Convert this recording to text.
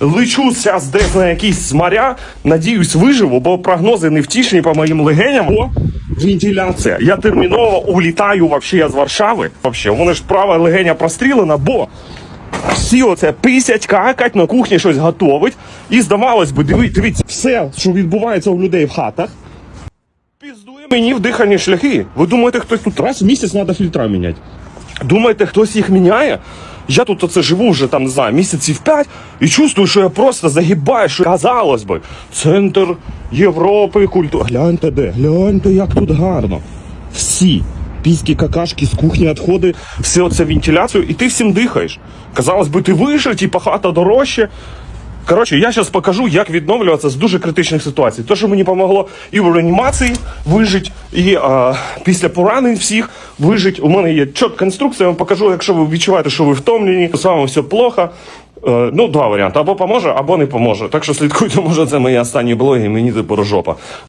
Лечу зараз десь на якісь моря, надіюсь, виживу, бо прогнози невтішні по моїм легеням. О, вентиляція. Я терміново улітаю вообще з Варшави. Вообще, у ж права легеня прострілена, бо всі оце писять, какать, на кухні щось готовить. І здавалось би, диви, дивіться, все, що відбувається у людей в хатах, піздує мені в дихальні шляхи. Ви думаєте, хтось тут раз в місяць треба фільтра міняти? Думаєте, хтось їх міняє? Я тут оце живу вже там, не знаю, місяців п'ять і чувствую, що я просто загибаю, що казалось би, центр Європи, культури. Гляньте де, гляньте, як тут гарно. Всі піські какашки з кухні відходи, все оце вентиляцію, і ти всім дихаєш. Казалось би, ти вижив, типа хата дорожче. Коротше, я зараз покажу, як відновлюватися з дуже критичних ситуацій. Те, що мені допомогло і в реанімації вижити, і а, після поранень всіх вижити. У мене є чітка інструкція, я вам покажу, якщо ви відчуваєте, що ви втомлені, з вами все плохо. Е, ну, два варіанти: або поможе, або не поможе. Так що слідкуйте, може, це мої останні блоги, і мені тепер жопа.